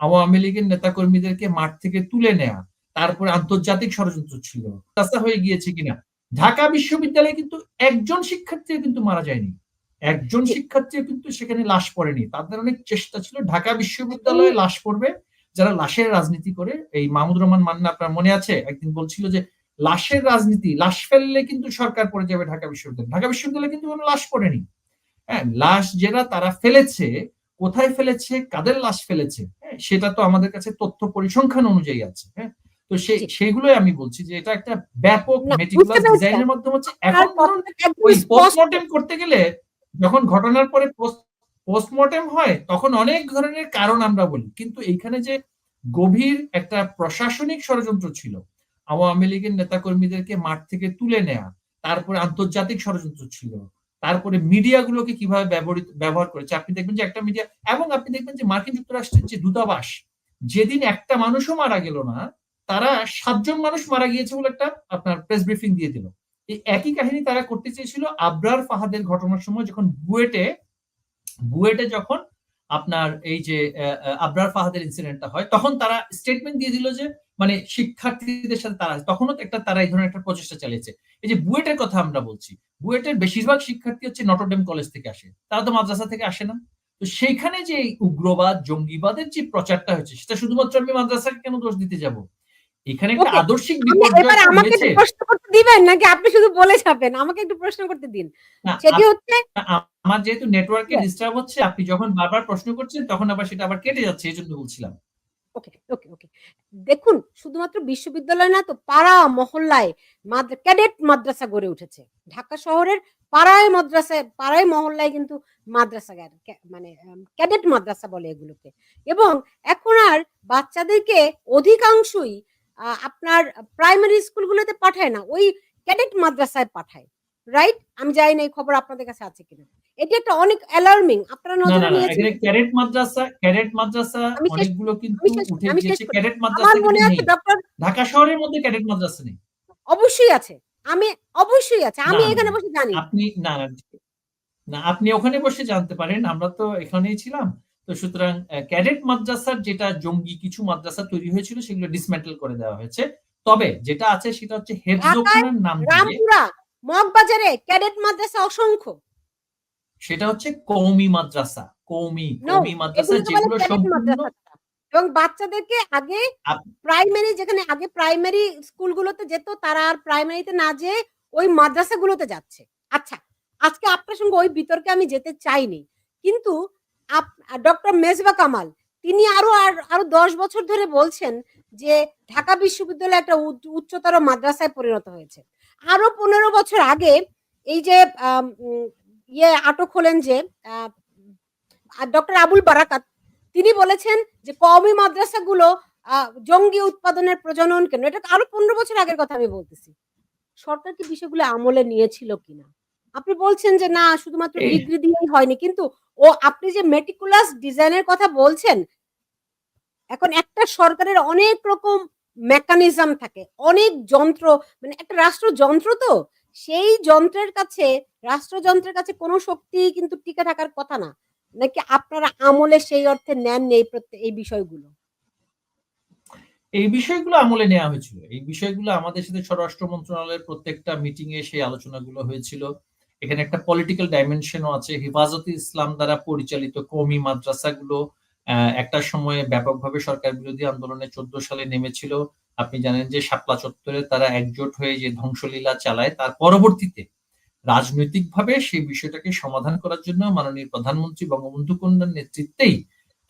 আওয়ামী লীগের নেতাকর্মীদেরকে মাঠ থেকে তুলে নেয়া তারপরে আন্তর্জাতিক ষড়যন্ত্র ছিল। রাস্তা হয়ে গিয়েছে কিনা? ঢাকা বিশ্ববিদ্যালয়ে কিন্তু একজন শিক্ষার্থীও কিন্তু মারা যায়নি। একজন শিক্ষার্থীও কিন্তু সেখানে লাশ পড়েনি। তাদের অনেক চেষ্টা ছিল। ঢাকা বিশ্ববিদ্যালয়ে লাশ পড়বে। যারা লাশের রাজনীতি করে এই মাহমুদ রহমান মান্না আপনার মনে আছে? একদিন বলছিল যে লাশের রাজনীতি লাশ ফেললে কিন্তু সরকার পড়ে যাবে ঢাকা বিশ্ববিদ্যালয়। ঢাকা বিশ্ববিদ্যালয়ে কিন্তু কোনো লাশ পড়েনি। হ্যাঁ লাশ যেটা তারা ফেলেছে কোথায় ফেলেছে কাদের লাশ ফেলেছে হ্যাঁ, সেটা তো আমাদের কাছে তথ্য পরিসংখ্যান অনুযায়ী আছে হ্যাঁ। তো সেই জি। সেগুলোই আমি বলছি যে এটা একটা ব্যাপক মেটিকুলাস ডিজাইনের মাধ্যমে হচ্ছে এখন ওই পোস্টমর্টেম করতে গেলে যখন ঘটনার পরে পোস্টমর্টেম হয় তখন অনেক ধরনের কারণ আমরা বলি। কিন্তু এইখানে যে গভীর একটা প্রশাসনিক ষড়যন্ত্র ছিল আওয়ামী লীগের নেতাকর্মীদেরকে মাঠ থেকে তুলে নেয়া তারপরে আন্তর্জাতিক ষড়যন্ত্র ছিল তারপরে মিডিয়াগুলোকে কীভাবে ব্যবহৃত, ব্যবহার করেছে। আপনি দেখবেন যে একটা মিডিয়া এবং আপনি দেখবেন যে মার্কিন যুক্তরাষ্ট্রের যে দূতাবাস, যেদিন একটা মানুষও মারা গেল না, তারা সাতজন মানুষ মারা গিয়েছে বলে একটা আপনার প্রেস ব্রিফিং দিয়ে দিল। এই একই কাহিনী তারা করতে চেয়েছিল আবরার ফাহাদের ঘটনার সময় যখন বুয়েটে বুয়েটে যখন আপনার এই যে আবরার ফাহাদের ইনসিডেন্টটা হয়, তখন তারা স্টেটমেন্ট দিয়ে দিল যে মানে শিক্ষার্থীদের সাথে তারা তখনও একটা তারা এই ধরনের একটা প্রচেষ্টা চালিয়েছে। এই যে বুয়েটের কথা আমরা বলছি বুয়েটের বেশিরভাগ শিক্ষার্থী হচ্ছে নটরডেম কলেজ থেকে আসে। তারা তো মাদ্রাসা থেকে আসে না। তো সেইখানে যে উগ্রবাদ জঙ্গিবাদের যে প্রচারটা হয়েছে সেটা শুধুমাত্র আমি মাদ্রাসাকে কেন দোষ দিতে যাব? এখানে একটা আদর্শিক এবার আমাকে একটু প্রশ্ন করতে দিবেন? নাকি আপনি শুধু বলে যাবেন? আমাকে একটু প্রশ্ন করতে দিন। সেটি হচ্ছে আমার যেহেতু নেটওয়ার্কে ডিস্টার্ব হচ্ছে আপনি যখন বারবার প্রশ্ন করছেন তখন আবার সেটা আবার কেটে যাচ্ছে এই জন্য বলছিলাম। ওকে ওকে ওকে দেখুন, শুধুমাত্র বিশ্ববিদ্যালয় না, তো পাড়া মহল্লায় ক্যাডেট মাদ্রাসা গড়ে উঠেছে। ঢাকা শহরের পাড়ায় মাদ্রাসায়, পাড়ায় মহল্লায় কিন্তু মাদ্রাসা মানে ক্যাডেট মাদ্রাসা বলে এগুলোকে। এবং এখন আর বাচ্চাদেরকে অধিকাংশই আপনার প্রাইমারি স্কুলগুলোতে পাঠায় না, ওই ক্যাডেট মাদ্রাসায় পাঠায়। রাইট? আমি জানি না, এই খবর আপনাদের কাছে আছে কিনা। এটি একটা অনেক অ্যালার্মিং আপনারা নজরে নিয়েছেন। ক্যাডেট মাদ্রাসা ক্যাডেট মাদ্রাসা অনেকগুলো কিন্তু উঠে গিয়েছে করি। ক্যাডেট আমার মনে আছে ডক্টর ঢাকা শহরের মধ্যে ক্যাডেট মাদ্রাসা নেই। অবশ্যই আছে। আমি অবশ্যই আছে। আমি এখানে বসে জানি। আপনি না না আপনি ওখানে বসে জানতে পারেন। আমরা তো এখানেই ছিলাম। তো সুতরাং ক্যাডেট মাদ্রাসার যেটা জঙ্গি কিছু মাদ্রাসা তৈরি হয়েছিল সেগুলো ডিসমেন্টেল করে দেওয়া হয়েছে। তবে যেটা আছে সেটা হচ্ছে হেফজোখানার নাম রামপুরা মগবাজারে ক্যাডেট মাদ্রাসা অসংখ্য। সেটা হচ্ছে কৌমি মাদ্রাসা। কৌমি কৌমি মাদ্রাসা বলে যেগুলো সম্পূর্ণ এবং বাচ্চাদেরকে আগে প্রাইমারি যেখানে আগে প্রাইমারি স্কুলগুলোতে যেত তারা আর প্রাইমারিতে না যেয়ে ওই মাদ্রাসাগুলোতে যাচ্ছে। আচ্ছা আজকে আপনার সঙ্গে ওই বিতর্কে আমি যেতে চাইনি। কিন্তু ডক্টর মেজবা কামাল তিনি আরও আর আরও দশ বছর ধরে বলছেন যে ঢাকা বিশ্ববিদ্যালয় একটা উচ্চতর মাদ্রাসায় পরিণত হয়েছে। আরও পনেরো বছর আগে এই যে ইয়ে আটক হলেন যে ডক্টর আবুল বারাকাত তিনি বলেছেন যে কওমি মাদ্রাসাগুলো জঙ্গি উৎপাদনের প্রজনন কেন্দ্র এটা আরও পনেরো বছর আগের কথা আমি বলতেছি। সরকার কি বিষয়গুলো আমলে নিয়েছিল কিনা? আপনি বলছেন যে না শুধুমাত্র ডিগ্রি দিয়েই হয়নি কিন্তু ও আপনি যে মেটিকুলাস ডিজাইনের কথা বলছেন এখন একটা সরকারের অনেক রকম মেকানিজম থাকে অনেক যন্ত্র মানে একটা রাষ্ট্র যন্ত্র তো সেই যন্ত্রের কাছে, রাষ্ট্রযন্ত্রের কাছে কোনো শক্তি কিন্তু টিকে থাকার কথা না। নাকি আপনারা আমলে সেই অর্থে নেন প্রত্যেক এই বিষয়গুলো? এই বিষয়গুলো আমলে নেওয়া হয়েছিল। এই বিষয়গুলো আমাদের সাথে স্বরাষ্ট্র মন্ত্রণালয়ের প্রত্যেকটা মিটিং এ সেই আলোচনাগুলো হয়েছিল। এখানে একটা পলিটিক্যাল ডাইমেনশনও আছে। হেফাজতে ইসলাম দ্বারা পরিচালিত কওমি মাদ্রাসাগুলো একটা সময়ে ব্যাপকভাবে সরকার বিরোধী আন্দোলনে চোদ্দ সালে নেমেছিল। আপনি জানেন যে শাপলা চত্বরে তারা একজোট হয়ে যে ধ্বংসলীলা চালায়, তার পরবর্তীতে রাজনৈতিকভাবে সেই বিষয়টাকে সমাধান করার জন্য মাননীয় প্রধানমন্ত্রী বঙ্গবন্ধু কন্যার নেতৃত্বেই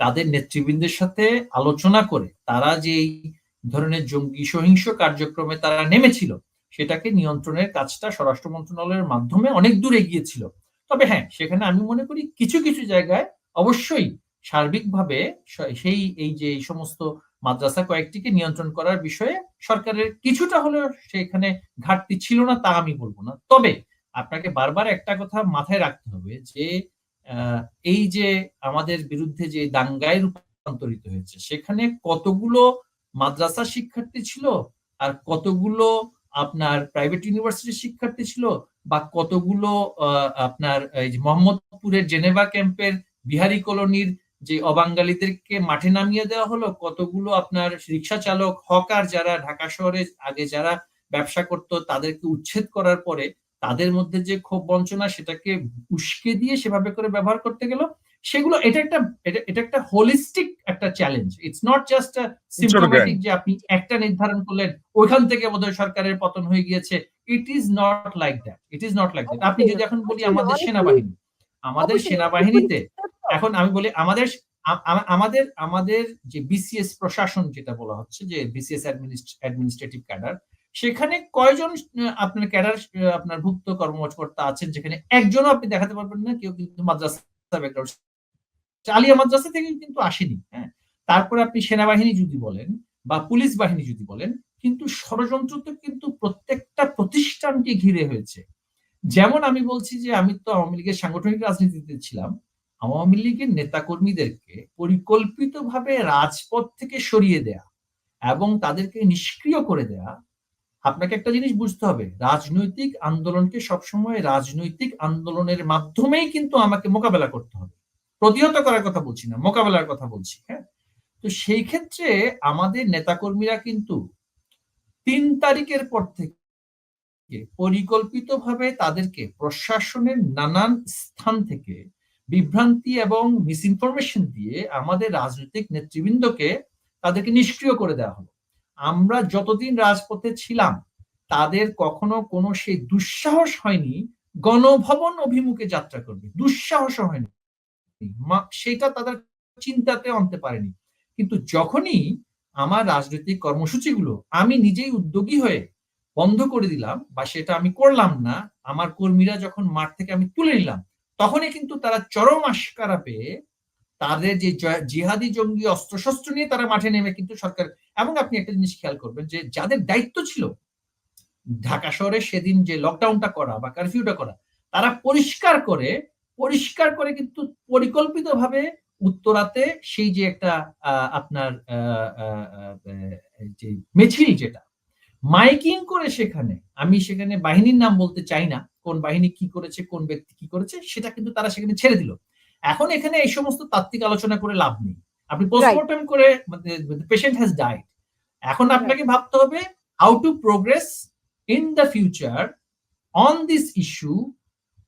তাদের নেতৃবৃন্দের সাথে আলোচনা করে তারা যে ধরনের জঙ্গি সহিংস কার্যক্রমে তারা নেমেছিল, সেটাকে নিয়ন্ত্রণের কাজটা স্বরাষ্ট্র মন্ত্রণালয়ের মাধ্যমে অনেক দূর এগিয়েছিল। তবে হ্যাঁ সেখানে আমি মনে করি কিছু কিছু জায়গায় অবশ্যই সার্বিকভাবে সেই, এই যে এই সমস্ত মাদ্রাসা কয়েকটিকে নিয়ন্ত্রণ করার বিষয়ে সরকারের কিছুটা হলেও সেখানে ঘাটতি ছিল না তা আমি বলব না। তবে আপনাকে বারবার একটা কথা মাথায় রাখতে হবে যে এই যে আমাদের বিরুদ্ধে যে দাঙ্গায় রূপান্তরিত হয়েছে, সেখানে কতগুলো মাদ্রাসা শিক্ষার্থী ছিল আর কতগুলো আপনার প্রাইভেট ইউনিভার্সিটির শিক্ষার্থী ছিল বা কতগুলো আপনার এই যে মোহাম্মদপুরের জেনেভা ক্যাম্পের বিহারি কলোনির যে অবাঙ্গালীদেরকে মাঠে নামিয়ে দেওয়া হলো কতগুলো আপনার রিক্সা চালক হকার যারা ঢাকা শহরে আগে যারা ব্যবসা করত তাদেরকে উচ্ছেদ করার পরে তাদের মধ্যে যে ক্ষোভ বঞ্চনা সেটাকে উস্কে দিয়ে সেভাবে করে ব্যবহার করতে গেল সেগুলো এটা একটা এটা এটা একটা হোলিস্টিক একটা challenge it's not just symptomatic যে আপনি একটা নির্ধারণ করলেন ওইখান থেকে বোধহয় সরকারের পতন হয়ে গিয়েছে। It is not like that it is not like that আপনি যদি এখন বলি আমাদের সেনাবাহিনী আমাদের সেনাবাহিনীতে এখন আমি বলি, আমাদের আমাদের আমাদের যে বিসিএস প্রশাসন যেটা বলা হচ্ছে, যে বিসিএস অ্যাডমিনিস্ট্রেটিভ ক্যাডার সেখানে কয়জন আপনার ক্যাডার আপনার ভুক্ত কর্মকর্তা আছেন? যেখানে একজনও আপনি দেখাতে পারবেন না, কেউ কিন্তু মাদ্রাসা ব্যাকগ্রাউন্ড আলিয়া মাদ্রাসা থেকে কিন্তু আসেনি হ্যাঁ? তারপরে আপনি সেনাবাহিনী যদি বলেন বা পুলিশ বাহিনী যদি বলেন, কিন্তু ষড়যন্ত্র তো কিন্তু প্রত্যেকটা প্রতিষ্ঠানকে ঘিরে হয়েছে। যেমন আমি বলছি যে, আমি তো আওয়ামী লীগের সাংগঠনিক রাজনীতিতে ছিলাম আওয়ামী লীগের নেতাকর্মীদেরকে পরিকল্পিতভাবে রাজপথ থেকে সরিয়ে দেয়া এবং তাদেরকে নিষ্ক্রিয় করে দেয়া, আপনাকে একটা জিনিস বুঝতে হবে, রাজনৈতিক আন্দোলনকে সবসময় রাজনৈতিক আন্দোলনের মাধ্যমেই কিন্তু আমাকে মোকাবেলা করতে হবে। প্রতিহত করার কথা বলছি না, মোকাবেলার কথা বলছি হ্যাঁ? তো সেই ক্ষেত্রে আমাদের নেতাকর্মীরা কিন্তু তিন তারিখের পর থেকে পরিকল্পিতভাবে তাদেরকে প্রশাসনের নানান স্থান থেকে বিভ্রান্তি এবং মিসইনফরমেশন দিয়ে আমাদের রাজনৈতিক নেতৃবৃন্দকে তাদেরকে নিষ্ক্রিয় করে দেওয়া হলো। আমরা যতদিন রাজপথে ছিলাম, তাদের কখনো কোনো সেই দুঃসাহস হয়নি, গণভবন অভিমুখে যাত্রা করবে। দুঃসাহস হয়নি। সেটা তাদের চিন্তাতে আনতে পারেনি। কিন্তু যখনই আমার রাজনৈতিক কর্মসূচিগুলো আমি নিজেই উদ্যোগী হয়ে বন্ধ করে দিলাম বা সেটা আমি করলাম না, আমার কর্মীরা যখন মাঠ থেকে আমি তুলে নিলাম তখনই কিন্তু তারা চরম আশকারা পেয়ে তাদের যে জিহাদি জঙ্গি অস্ত্রশস্ত্র নিয়ে তারা মাঠে নেমে কিন্তু সরকার, এবং আপনি একটা জিনিস খেয়াল করবেন যে যাদের দায়িত্ব ছিল ঢাকা শহরে সেদিন যে লকডাউনটা করা বা কারফিউটা করা, তারা পরিষ্কার করে পরিষ্কার করে কিন্তু পরিকল্পিতভাবে উত্তরাতে সেই যে একটা আপনার যে মিছিল যেটা, মাইকিং করে সেখানে, আমি সেখানে বাহিনীর নাম বলতে চাই না কোন বাহিনী কি করেছে কোন ব্যক্তি কি করেছে সেটা কিন্তু তারা সেখানে ছেড়ে দিল। এখন এখানে এই সমস্ত তাত্ত্বিক আলোচনা করে লাভ নেই। আপনি পোস্টমর্টম করে পেশেন্ট হ্যাজ ডাইড এখন আপনাকে ভাবতে হবে how to progress in the future on this issue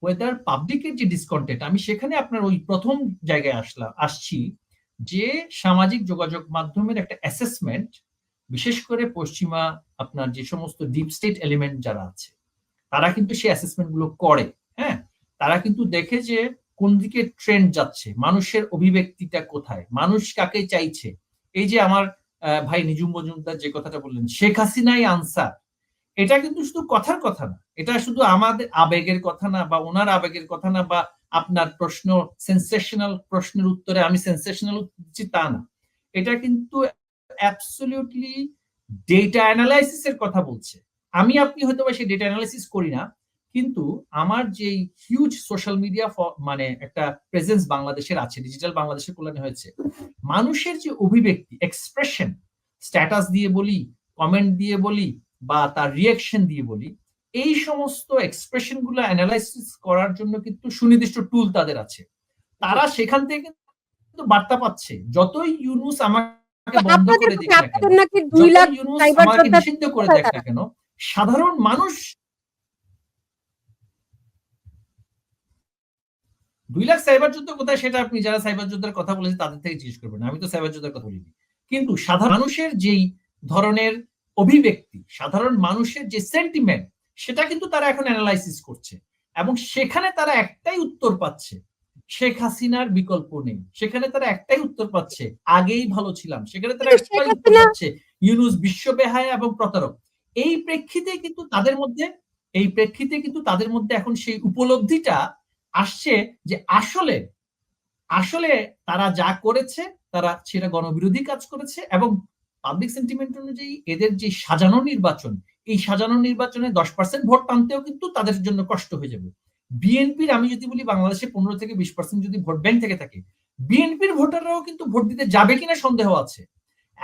whether পাবলিকের যে ডিসকন্টেন্ট আমি সেখানে আপনার ওই প্রথম জায়গায় আসলাম আসছি যে সামাজিক যোগাযোগ মাধ্যমের একটা অ্যাসেসমেন্ট বিশেষ করে পশ্চিমা আপনার যে সমস্ত ডিপ স্টেট এলিমেন্ট যারা আছে তারা কিন্তু সেই অ্যাসেসমেন্টগুলো করে হ্যাঁ? তারা কিন্তু দেখে যে কোন দিকে ট্রেন্ড যাচ্ছে, মানুষের অভিব্যক্তিটা কোথায়, মানুষ কাকে চাইছে? এই যে আমার ভাই নিজুম মজুমদার যে কথাটা বললেন, শেখ হাসিনাই আনসার এটা কিন্তু শুধু কথার কথা না, এটা শুধু আমাদের আবেগের কথা না বা ওনার আবেগের কথা না বা আপনার প্রশ্ন সেন্সেশনাল প্রশ্নের উত্তরে আমি সেন্সেশনাল দিচ্ছি তা না। এটা কিন্তু অ্যাবসলিউটলি ডেটা অ্যানালাইসিসের কথা বলছে। আমি আপনি হয়তো বা সেই ডেটা অ্যানালাইসিস করি না কিন্তু আমার যে হিউজ সোশ্যাল মিডিয়া মানে একটা প্রেজেন্স বাংলাদেশের আছে ডিজিটাল বাংলাদেশের কল্যাণে হয়েছে মানুষের যে অভিব্যক্তি এক্সপ্রেশন স্ট্যাটাস দিয়ে বলি কমেন্ট দিয়ে বলি বা তার রিয়াকশন দিয়ে বলি এই সমস্ত এক্সপ্রেশনগুলো অ্যানালাইসিস করার জন্য কিন্তু সুনির্দিষ্ট টুল তাদের আছে। তারা সেখান থেকে কিন্তু বার্তা পাচ্ছে যতই ইউনুস আমাকে বন্ধ করে দিক না কেন যতই ইউনুস আমাকে নিষিদ্ধ করে দেখ না কেন সাধারণ মানুষ দুই লাখ সাইবার যুদ্ধ কোথায় সেটা আপনি যারা সাইবার যুদ্ধের কথা বলেছেন তাদের থেকে জিজ্ঞেস করবেন। আমি তো সাইবার যুদ্ধের কথা বলিনি। কিন্তু সাধারণ মানুষের যেই ধরনের অভিব্যক্তি সাধারণ মানুষের যে সেন্টিমেন্ট সেটা কিন্তু তারা এখন অ্যানালাইসিস করছে। এবং সেখানে তারা একটাই উত্তর পাচ্ছে শেখ হাসিনার বিকল্প নেই। সেখানে তারা একটাই উত্তর পাচ্ছে আগেই ভালো ছিলাম। সেখানে তারা একটাই উত্তর পাচ্ছে ইউনুস বিশ্ববেহায়া এবং প্রতারক। এই প্রেক্ষিতে কিন্তু তাদের মধ্যে, এই প্রেক্ষিতে কিন্তু তাদের মধ্যে এখন সেই উপলব্ধিটা আসছে যে আসলে আসলে তারা যা করেছে, তারা সেটা গণবিরোধী কাজ করেছে এবং পাবলিক সেন্টিমেন্ট অনুযায়ী এদের যে সাজানো নির্বাচন, এই সাজানো নির্বাচনে দশ পার্সেন্ট ভোট টানতেও কিন্তু তাদের জন্য কষ্ট হয়ে যাবে। বিএনপির আমি যদি বলি বাংলাদেশে পনেরো থেকে বিশ পার্সেন্ট যদি ভোট ব্যাংক থেকে থাকে, বিএনপির ভোটাররাও কিন্তু ভোট দিতে যাবে কিনা সন্দেহ আছে।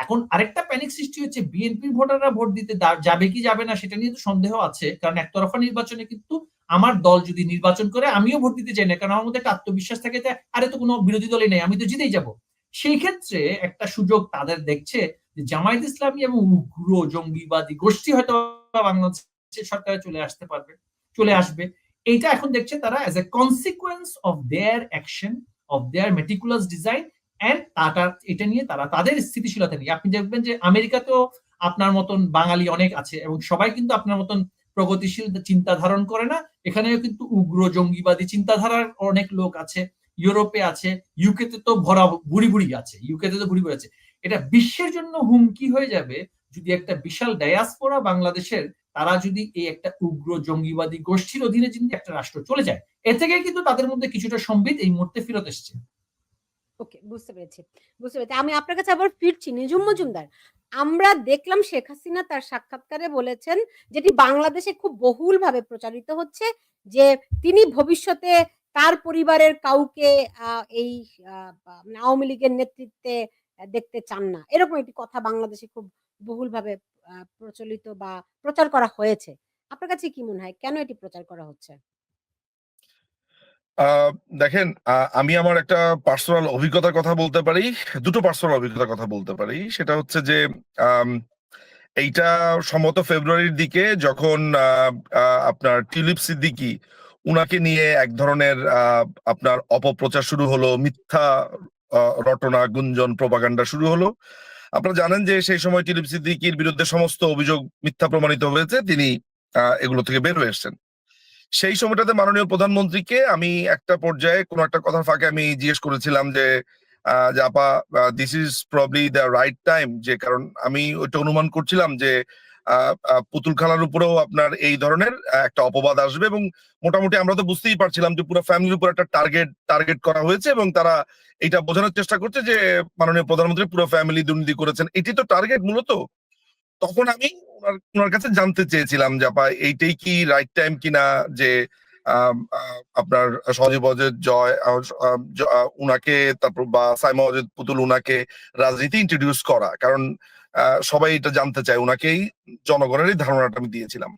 এখন আরেকটা প্যানিক সৃষ্টি হচ্ছে বিএনপির ভোটাররা ভোট দিতে যাবে কি যাবে না সেটা নিয়ে তো সন্দেহ আছে, কারণ একতরফা নির্বাচনে কিন্তু আমার দল যদি নির্বাচন করে আমিও ভোট দিতে চাই না, কারণ আমার মধ্যে একটা আত্মবিশ্বাস থাকে যে, আরে তো কোনো বিরোধী দলই নেই, আমি তো জিতেই যাব। সেই ক্ষেত্রে একটা সুযোগ তাদের দেখছে যে জামায়াত ইসলামী এবং উগ্র, জঙ্গিবাদী গোষ্ঠী হয়তো বাংলাদেশের সরকারে চলে আসতে পারবে, চলে আসবে। এইটা এখন দেখছে তারা as a consequence of their action of their meticulous design এটা নিয়ে তারা তাদের স্থিতিশীলতা নিয়ে। আপনি দেখবেন যে আমেরিকাতেও আপনার মতন বাঙালি অনেক আছে এবং সবাই কিন্তু আপনার মতন প্রগতিশীল চিন্তা ধারণ করে না। এখানেও কিন্তু উগ্র, জঙ্গিবাদী চিন্তাধারার অনেক লোক আছে, ইউরোপে আছে ইউকেতে তো ভরা বুড়ি বুড়ি আছে ইউকেতে তো বুড়ি বুড়ি আছে। এটা বিশ্বের জন্য হুমকি হয়ে যাবে যদি একটা বিশাল ডায়াসপোরা বাংলাদেশের তারা যদি এই একটা উগ্র, জঙ্গিবাদী গোষ্ঠীর অধীনে যদি একটা রাষ্ট্র চলে যায়। এ থেকে কিন্তু তাদের মধ্যে কিছুটা সম্বিত এই মুহূর্তে ফেরত এসছে। ওকে বুঝতে পেরেছি বুঝতে পেরেছি। আমি আপনার কাছে আবার ফিরছি নিজুম মজুমদার। আমরা দেখলাম শেখ হাসিনা তার সাক্ষাৎকারে বলেছেন যেটি বাংলাদেশে খুব বহুলভাবে প্রচারিত হচ্ছে যে তিনি ভবিষ্যতে তার পরিবারের কাউকে এই আওয়ামী লীগের নেতৃত্বে দেখতে চান না। এরকম একটি কথা বাংলাদেশে খুব বহুলভাবে প্রচলিত বা প্রচার করা হয়েছে। আপনার কাছে কি মনে হয়? কেন এটি প্রচার করা হচ্ছে? দেখেন আমি আমার একটা পার্সোনাল অভিজ্ঞতার কথা বলতে পারি, দুটো পার্সোনাল অভিজ্ঞতার কথা বলতে পারি। সেটা হচ্ছে যে এইটা সম্ভবত ফেব্রুয়ারির দিকে যখন আপনার টিউলিপ সিদ্দিকি উনাকে নিয়ে এক ধরনের আপনার অপপ্রচার শুরু হলো, মিথ্যা রটনা, গুঞ্জন প্রপাগান্ডা শুরু হলো। আপনারা জানেন যে সেই সময় টিলিপ সিদ্দিকির বিরুদ্ধে সমস্ত অভিযোগ মিথ্যা প্রমাণিত হয়েছে, তিনি এগুলো থেকে বের হয়ে এসেছেন। সেই সময়টাতে মাননীয় প্রধানমন্ত্রীকে আমি একটা পর্যায়ে কোনো একটা কথার ফাঁকে আমি জিজ্ঞেস করেছিলাম যে আপা this is probably the right time যে কারণ আমি ওইটা অনুমান করছিলাম যে পুতুল খেলার উপরেও আপনার এই ধরনের একটা অপবাদ আসবে এবং মোটামুটি আমরা তো বুঝতেই পারছিলাম যে পুরো ফ্যামিলির উপর একটা টার্গেট টার্গেট করা হয়েছে এবং তারা এটা বোঝানোর চেষ্টা করছে যে, মাননীয় প্রধানমন্ত্রী পুরো ফ্যামিলি দুর্নীতি করেছেন। এটি তো টার্গেট মূলত? তখন আমি ওনার কাছে জানতে চেয়েছিলাম যে, আপা, এইটাই কি রাইট টাইম কিনা যে আপনার সজীব অজের জয় উনাকে, তারপর বা সাইমা অজেদ পুতুল উনাকে রাজনীতি ইন্ট্রোডিউস করা। কারণ সবাই এটা জানতে চায়। উনাকেই জনগণেরই ধারণাটা আমি দিয়েছিলাম।